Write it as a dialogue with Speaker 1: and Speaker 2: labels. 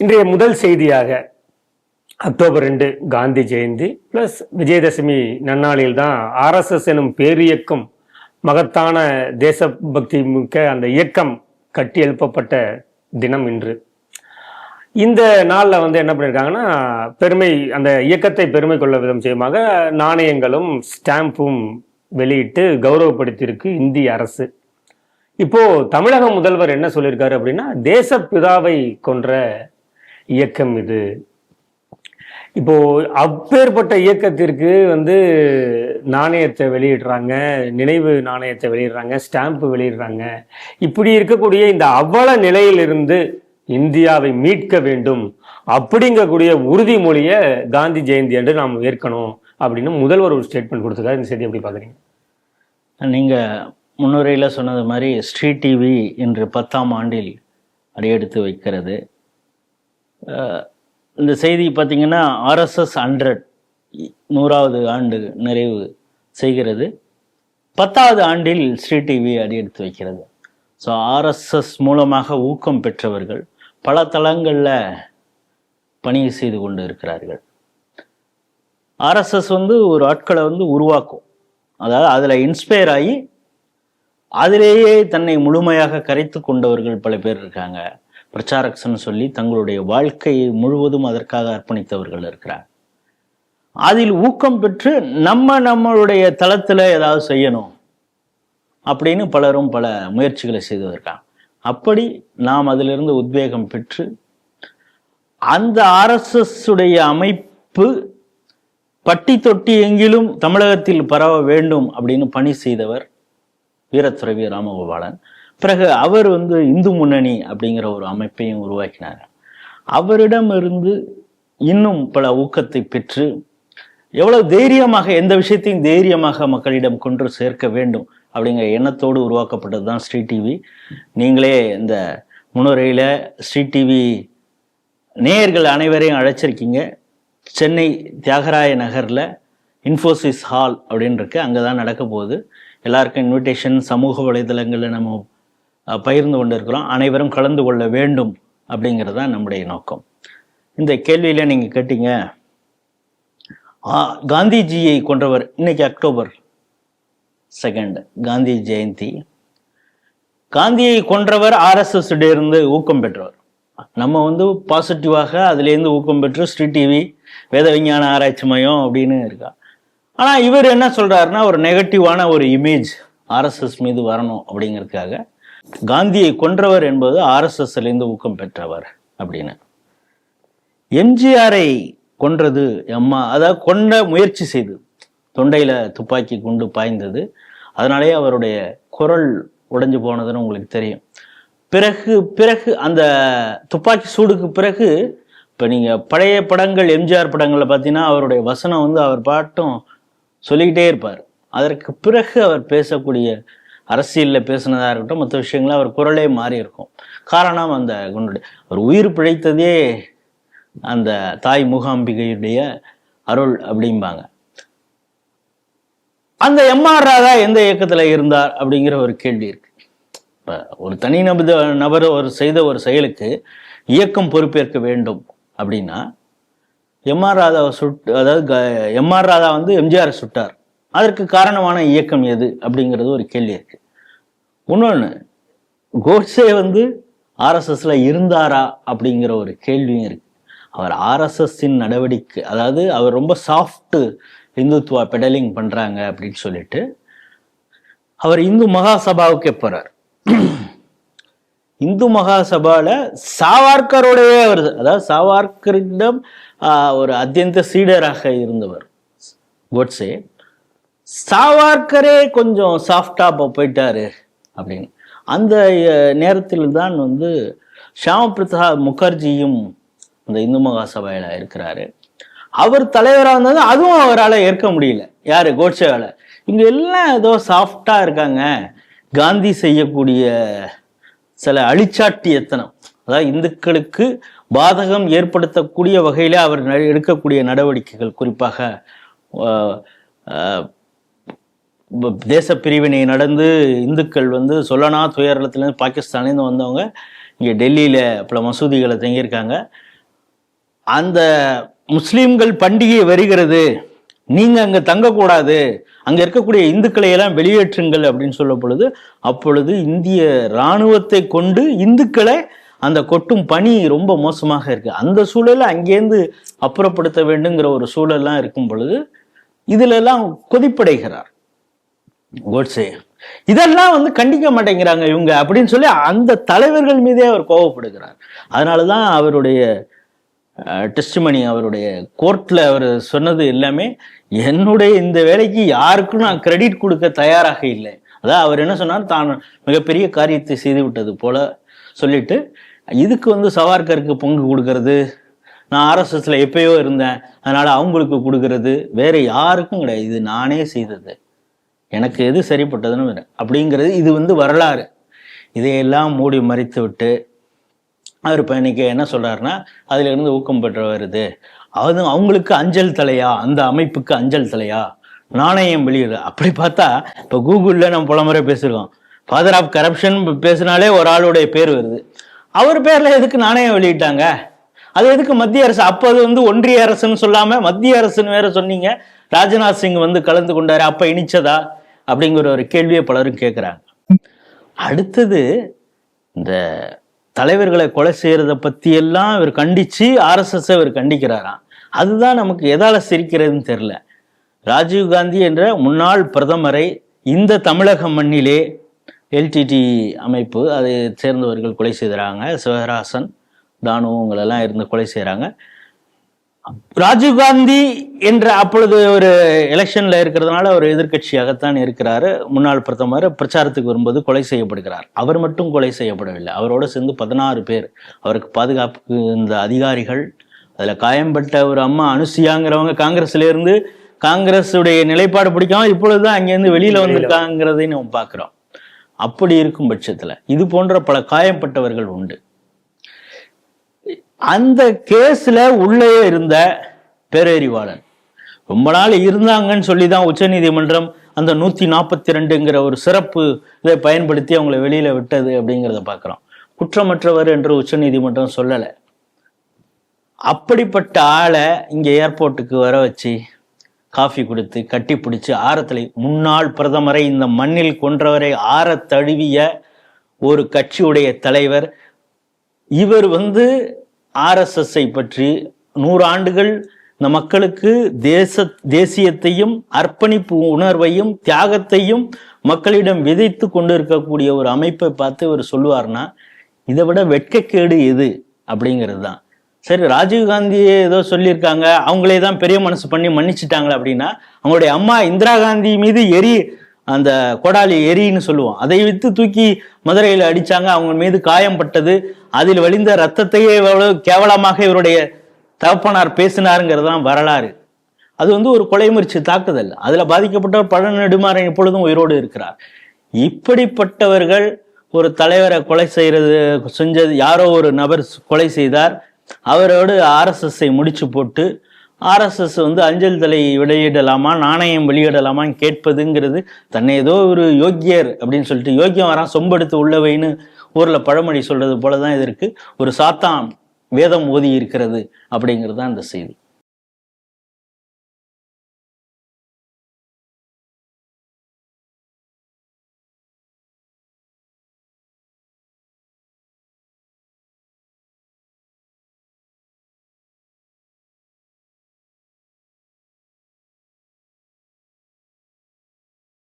Speaker 1: இன்றைய முதல் செய்தியாக அக்டோபர் ரெண்டு காந்தி ஜெயந்தி பிளஸ் விஜயதசமி நன்னாளில் தான் ஆர்எஸ்எஸ் எனும் பேரியக்கம் மகத்தான தேசபக்தி மிக்க அந்த இயக்கம் கட்டி எழுப்பப்பட்ட தினம் இன்று. இந்த நாளில் வந்து என்ன பண்ணியிருக்காங்கன்னா பெருமை அந்த இயக்கத்தை பெருமை கொள்ள விதம் செய்யமாக நாணயங்களும் ஸ்டாம்பும் வெளியிட்டு கௌரவப்படுத்தியிருக்கு இந்திய அரசு. இப்போ தமிழக முதல்வர் என்ன சொல்லியிருக்காரு அப்படின்னா தேசப்பிதாவை கொன்ற இயக்கம் இது. இப்போ அப்பேற்பட்ட இயக்கத்திற்கு வந்து நாணயத்தை வெளியிடுறாங்க நினைவு நாணயத்தை வெளியிடுறாங்க ஸ்டாம்ப் வெளியிடுறாங்க. இப்படி இருக்கக்கூடிய இந்த அவல நிலையிலிருந்து இந்தியாவை மீட்க வேண்டும் அப்படிங்கக்கூடிய உறுதிமொழியை காந்தி ஜெயந்தி அன்று நாம் ஏற்கணும் அப்படின்னு முதல்வர் ஒரு ஸ்டேட்மெண்ட் கொடுத்துருக்காரு. இந்த செய்தி எப்படி பார்க்குறீங்க?
Speaker 2: நீங்கள் முன்னுரையில் சொன்னது மாதிரி ஸ்ரீ டிவி இன்று பத்தாம் ஆண்டில் அடியெடுத்து வைக்கிறது. இந்த செய்தி பார்த்தீங்கன்னா ஆர்எஸ்எஸ் ஹண்ட்ரட் நூறாவது ஆண்டு நிறைவு செய்கிறது. பத்தாவது ஆண்டில் ஸ்ரீ டிவி அடியெடுத்து வைக்கிறது. ஸோ ஆர்எஸ்எஸ் மூலமாக ஊக்கம் பெற்றவர்கள் பல தளங்களில் பணி செய்து கொண்டு இருக்கிறார்கள். ஆர்எஸ்எஸ் வந்து ஒரு ஆட்களை வந்து உருவாக்கும். அதாவது அதில் இன்ஸ்பயர் ஆகி அதிலேயே தன்னை முழுமையாக கரைத்து கொண்டவர்கள் பல பேர் இருக்காங்க. பிரச்சாரக்ஸ்னு சொல்லி தங்களுடைய வாழ்க்கையை முழுவதும் அதற்காக அர்ப்பணித்தவர்கள் இருக்கிறார் அதில் ஊக்கம் பெற்று நம்ம நம்மளுடைய தளத்தில் ஏதாவது செய்யணும் அப்படின்னு பலரும் பல முயற்சிகளை செய்து அப்படி நாம் அதிலிருந்து உத்வேகம் பெற்று அந்த ஆர்எஸ்எஸ் உடைய அமைப்பு பட்டி தொட்டி எங்கிலும் தமிழகத்தில் பரவ வேண்டும் அப்படின்னு பணி செய்தவர் வீரத்துறவி ராமகோபாலன். பிறகு அவர் வந்து இந்து முன்னணி அப்படிங்கிற ஒரு அமைப்பையும் உருவாக்கினார். அவரிடமிருந்து இன்னும் பல ஊக்கத்தை பெற்று எவ்வளவு தைரியமாக எந்த விஷயத்தையும் தைரியமாக மக்களிடம் கொண்டு சேர்க்க வேண்டும் அப்படிங்கிற எண்ணத்தோடு உருவாக்கப்பட்டது தான் ஸ்ரீ டிவி. நீங்களே இந்த முன்னுரையில் ஸ்ரீ டிவி நேயர்கள் அனைவரையும் அழைச்சிருக்கீங்க. சென்னை தியாகராய நகரில் இன்ஃபோசிஸ் ஹால் அப்படின்னு இருக்கு அங்கே தான் நடக்க போகுது எல்லாருக்கும் இன்விடேஷன் சமூக வலைதளங்களில் நம்ம பகிர்ந்து கொண்டு இருக்கிறோம் அனைவரும் கலந்து கொள்ள வேண்டும் அப்படிங்கிறது தான் நம்முடைய நோக்கம். இந்த கேள்வியில் நீங்கள் கேட்டீங்க காந்திஜியை கொன்றவர் இன்னைக்கு அக்டோபர் செகண்ட் காந்தி ஜெயந்தி. காந்தியை கொன்றவர் ஆர்எஸ்எஸ் ஊக்கம் பெற்றவர். நம்ம வந்து பாசிட்டிவாக அதுலேருந்து ஊக்கம் பெற்று ஸ்ரீ டிவி வேத விஞ்ஞான ஆராய்ச்சி மையம் அப்படின்னு இருக்கா. ஆனால் இவர் என்ன சொல்கிறாருன்னா ஒரு நெகட்டிவான ஒரு இமேஜ் ஆர்எஸ்எஸ் மீது வரணும் அப்படிங்கிறதுக்காக காந்தியை கொன்றவர் என்பது ஆர்எஸ்எஸ்லேருந்து ஊக்கம் பெற்றவர் அப்படின்னு. எம்ஜிஆரை கொன்றது அம்மா அதாவது கொண்ட முயற்சி செய்து தொண்டையில துப்பாக்கி குண்டு பாய்ந்தது. அதனாலேயே அவருடைய குரல் உடைஞ்சு போனதுன்னு உங்களுக்கு தெரியும். பிறகு பிறகு அந்த துப்பாக்கி சூடுக்கு பிறகு இப்போ நீங்கள் பழைய படங்கள் எம்ஜிஆர் படங்களில் பார்த்தீங்கன்னா அவருடைய வசனம் வந்து அவர் பாட்டும் சொல்லிக்கிட்டே இருப்பார். அதற்கு பிறகு அவர் பேசக்கூடிய அரசியலில் பேசுனதாக இருக்கட்டும் மற்ற விஷயங்களும் அவர் குரலே மாறி இருக்கும். காரணம் அந்த குண்டுடைய அவர் உயிர் பிழைத்ததே அந்த தாய் மூகாம்பிகையுடைய அருள் அப்படிம்பாங்க. அந்த எம்ஆர் ராதா எந்த இயக்கத்தில் இருந்தார் அப்படிங்கிற ஒரு கேள்வி இருக்கு. இப்போ ஒரு தனி நபர் நபர் ஒரு செய்த ஒரு செயலுக்கு இயக்கம் பொறுப்பேற்க வேண்டும் அப்படின்னா எம்ஆர் ராதாவை சுட் அதாவது எம்ஆர் ராதா வந்து எம்ஜிஆர் சுட்டார். அதற்கு காரணமான இயக்கம் எது அப்படிங்கிறது ஒரு கேள்வி இருக்கு. இன்னொன்று கோட்ஸே வந்து ஆர்எஸ்எஸ்ல இருந்தாரா அப்படிங்கிற ஒரு கேள்வியும் இருக்கு. அவர் ஆர்எஸ்எஸ்ஸின் நடவடிக்கை அதாவது அவர் ரொம்ப சாஃப்ட் இந்துத்துவா பெடலிங் பண்றாங்க அப்படின்னு சொல்லிட்டு அவர் இந்து மகாசபாவுக்கு போறார். இந்து மகாசபால சாவார்கருடைய அவர் அதாவது சாவார்கரிடம் ஒரு அத்தியந்த சீடராக இருந்தவர் கோட்ஸே. சாவார்கரே கொஞ்சம் சாஃப்டா இப்போ போயிட்டாரு அப்படின்னு. அந்த நேரத்தில் தான் வந்து ஷியாம பிரசாத் முகர்ஜியும் அந்த இந்து மகாசபையில இருக்கிறாரு. அவர் தலைவராக இருந்தது அதுவும் அவரால் ஏற்க முடியல. யாரு? கோட்சேவால. இங்க எல்லாம் ஏதோ சாஃப்டா இருக்காங்க. காந்தி செய்யக்கூடிய சில அழிச்சாட்டியத்தனம் அதாவது இந்துக்களுக்கு பாதகம் ஏற்படுத்தக்கூடிய வகையில அவர் எடுக்கக்கூடிய நடவடிக்கைகள் குறிப்பாக தேச பிரிவினை நடந்து இந்துக்கள் வந்து சொல்லனா துயரத்துலேருந்து பாகிஸ்தான்லேருந்து வந்தவங்க இங்கே டெல்லியில் பல மசூதிகளை தங்கியிருக்காங்க. அந்த முஸ்லீம்கள் பண்டிகை வருகிறது. நீங்கள் அங்கே தங்கக்கூடாது. அங்கே இருக்கக்கூடிய இந்துக்களை எல்லாம் வெளியேற்றுங்கள் அப்படின்னு சொல்லும் பொழுது அப்பொழுது இந்திய இராணுவத்தை கொண்டு இந்துக்களை அந்த கொட்டும் பணி ரொம்ப மோசமாக இருக்குது அந்த சூழலை அங்கேருந்து அப்புறப்படுத்த வேண்டுங்கிற ஒரு சூழல்லாம் இருக்கும் பொழுது இதிலெல்லாம் கொதிப்படைகிறார். கோட்ஸே இதெல்லாம் வந்து கண்டிக்க மாட்டேங்கிறாங்க இவங்க அப்படின்னு சொல்லி அந்த தலைவர்கள் மீதே அவர் கோவப்படுகிறார். அதனாலதான் அவருடைய டெஸ்ட்மணி அவருடைய கோர்ட்டில் அவர் சொன்னது எல்லாமே என்னுடைய இந்த வேலைக்கு யாருக்கும் நான் கிரெடிட் கொடுக்க தயாராக இல்லை. அதான் அவர் என்ன சொன்னார்? தான் மிகப்பெரிய காரியத்தை செய்து விட்டது போல சொல்லிட்டு இதுக்கு வந்து சவார்கருக்கு பங்கு கொடுக்கறது. நான் ஆர்எஸ்எஸ்ல எப்பயோ இருந்தேன். அதனால அவங்களுக்கு கொடுக்கறது. வேற யாருக்கும் கிடையாது. இது நானே செய்தது. எனக்கு எது சரிப்பட்டதுன்னு அப்படிங்கிறது இது வந்து வரலாறு. இதையெல்லாம் மூடி மறைத்து விட்டு அவர் இப்போ என்ன சொல்கிறாருன்னா அதிலிருந்து ஊக்கம் பெற்று வருது அது அவங்களுக்கு அஞ்சல் தலையா? அந்த அமைப்புக்கு அஞ்சல் தலையா? நாணயம் வெளியிடு அப்படி பார்த்தா இப்போ கூகுளில் நம்ம புலமுறை பேசியிருக்கோம். ஃபாதர் ஆஃப் கரப்ஷன் பேசினாலே ஒரு ஆளுடைய பேர் வருது. அவர் பேரில் எதுக்கு நாணயம் வெளியிட்டாங்க? அது எதுக்கு மத்திய அரசு? அப்போ அது வந்து ஒன்றிய அரசுன்னு சொல்லாமல் மத்திய அரசுன்னு வேற சொன்னீங்க. ராஜ்நாத் சிங் வந்து கலந்து கொண்டார். அப்போ இனிச்சதா? அப்படிங்கிற ஒரு கேள்வியை பலரும் கேட்குறாங்க அடுத்தது இந்த தலைவர்களை கொலை செய்யறத பத்தி எல்லாம் இவர் கண்டிச்சு ஆர்எஸ்எஸ் இவர் கண்டிக்கிறாராம். அதுதான் நமக்கு எதால சிரிக்கிறதுன்னு தெரில ராஜீவ் காந்தி என்ற முன்னாள் பிரதமரை இந்த தமிழக மண்ணிலே எல்டிடி அமைப்பு அதை சேர்ந்தவர்கள் கொலை செய்கிறாங்க சிவராசன் தானுவங்களெல்லாம் இருந்து கொலை செய்கிறாங்க ராஜீவ்காந்தி என்ற அப்பொழுது ஒரு எலெக்ஷன்ல இருக்கிறதுனால அவர் எதிர்க்கட்சியாகத்தான் இருக்கிறாரு. முன்னாள் பிரதமர் பிரச்சாரத்துக்கு வரும்போது கொலை செய்யப்படுகிறார். அவர் மட்டும் கொலை செய்யப்படவில்லை. அவரோட சேர்ந்து பதினாறு பேர். அவருக்கு பாதுகாப்புக்கு இந்த அதிகாரிகள் அதுல காயம்பட்ட ஒரு அம்மா அனுசியாங்கிறவங்க காங்கிரஸ்ல இருந்து காங்கிரஸுடைய நிலைப்பாடு பிடிக்காம இப்பொழுதுதான் அங்கேருந்து வெளியில வந்திருக்காங்கிறதையும் நம்ம பார்க்கிறோம். அப்படி இருக்கும் பட்சத்துல இது போன்ற பல காயப்பட்டவர்கள் உண்டு. அந்த கேஸ்ல உள்ளே இருந்த பேரறிவாளன். ரொம்ப நாள் இருந்தாங்கன்னு சொல்லி தான் உச்சநீதிமன்றம் அந்த நூத்தி நாற்பத்தி ரெண்டுங்கிற ஒரு சிறப்பு இதை பயன்படுத்தி அவங்களை வெளியில விட்டது அப்படிங்கிறத பார்க்குறோம். குற்றமற்றவர் என்று உச்சநீதிமன்றம் சொல்லலை. அப்படிப்பட்ட ஆளை இங்க ஏர்போர்ட்டுக்கு வர வச்சு காஃபி கொடுத்து கட்டி பிடிச்சி ஆரத்தலை முன்னாள் பிரதமரை இந்த மண்ணில் கொன்றவரை ஆற தழுவிய ஒரு கட்சியுடைய தலைவர். இவர் வந்து ஆர்எஸ்எஸ்ஐ பற்றி நூறு ஆண்டுகள் இந்த மக்களுக்கு தேச தேசியத்தையும் அர்ப்பணிப்பு உணர்வையும் தியாகத்தையும் மக்களிடம் விதைத்து கொண்டு இருக்கக்கூடிய ஒரு அமைப்பை பார்த்து இவர் சொல்லுவார்னா இதை விட வெட்கக்கேடு எது அப்படிங்கிறது தான். சரி ராஜீவ்காந்தியே ஏதோ சொல்லியிருக்காங்க அவங்களே தான் பெரிய மனசு பண்ணி மன்னிச்சிட்டாங்களே அப்படின்னா அவங்களுடைய அம்மா இந்திரா காந்தி மீது எரி அந்த கொடாலி எரின்னு சொல்லுவோம். அதை வித்து தூக்கி மதுரையில் அடிச்சாங்க. அவங்க மீது காயம் பட்டது. அதில் வழிந்த ரத்தத்தையே எவ்வளவு கேவலமாக இவருடைய தகப்பனார் பேசினாருங்கிறது தான் வரலாறு. அது வந்து ஒரு கொலை முயற்சி தாக்குதல். அதில் பாதிக்கப்பட்டவர் பழ நெடுமாறன் இப்பொழுதும் உயிரோடு இருக்கிறார். இப்படிப்பட்டவர்கள் ஒரு தலைவரை கொலை செய்கிறது செஞ்சது யாரோ ஒரு நபர் கொலை செய்தார். அவரோடு ஆர்எஸ்எஸ்ஐ முடிச்சு போட்டு ஆர்எஸ்எஸ் வந்து அஞ்சல் தலை வெளியிடலாமா நாணயம் வெளியிடலாமான்னு கேட்பதுங்கிறது தன்னை ஏதோ ஒரு யோக்கியர் அப்படின்னு சொல்லிட்டு யோக்கியம் வரான் சொம்பெடுத்து உள்ளவைன்னு ஊரில் பழமொழி சொல்றது போலதான் இது இருக்கு. ஒரு சாத்தான் வேதம் ஓதி இருக்கிறது அப்படிங்கிறது தான் இந்த செய்தி.